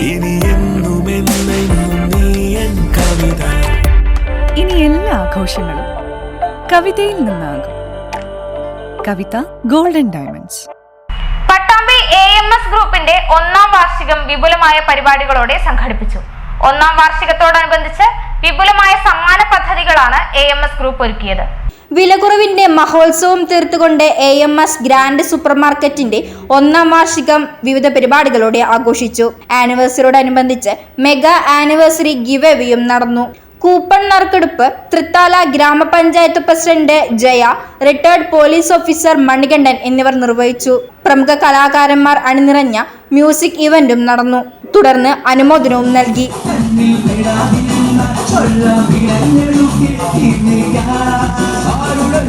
ഇനി എന്നും നീ എൻ കവിത. ഇനി എല്ലാ ആഘോഷങ്ങളും കവിതയിൽ നിന്നാകും. Kavitha golden diamonds Pattambi A M S ഗ്രൂപ്പിന്റെ ഒന്നാം വാർഷികം വിപുലമായ പരിപാടികളോടെ സംഘടിപ്പിച്ചു. ഒന്നാം വാർഷികത്തോടനുബന്ധിച്ച് വിപുലമായ സമ്മാന പദ്ധതികളാണ് എ എം എസ് ഗ്രൂപ്പ് ഒരുക്കിയത്. വിലക്കുറവിന്റെ മഹോത്സവം തീർത്തുകൊണ്ട് എ എം എസ് ഗ്രാൻഡ് സൂപ്പർമാർക്കറ്റിന്റെ ഒന്നാം വാർഷികം വിവിധ പരിപാടികളോടെ ആഘോഷിച്ചു. ആനിവേഴ്സറിയോടനുബന്ധിച്ച് മെഗാ ആനിവേഴ്സറി ഗിവ് എവേയും നടന്നു. കൂപ്പൺ നറുക്കെടുപ്പ് തൃത്താല ഗ്രാമപഞ്ചായത്ത് president Jaya retired police officer Manikandan എന്നിവർ നിർവഹിച്ചു. പ്രമുഖ കലാകാരന്മാർ അണിനിറഞ്ഞ മ്യൂസിക് ഇവന്റും നടന്നു. തുടർന്ന് അനുമോദനവും നൽകി.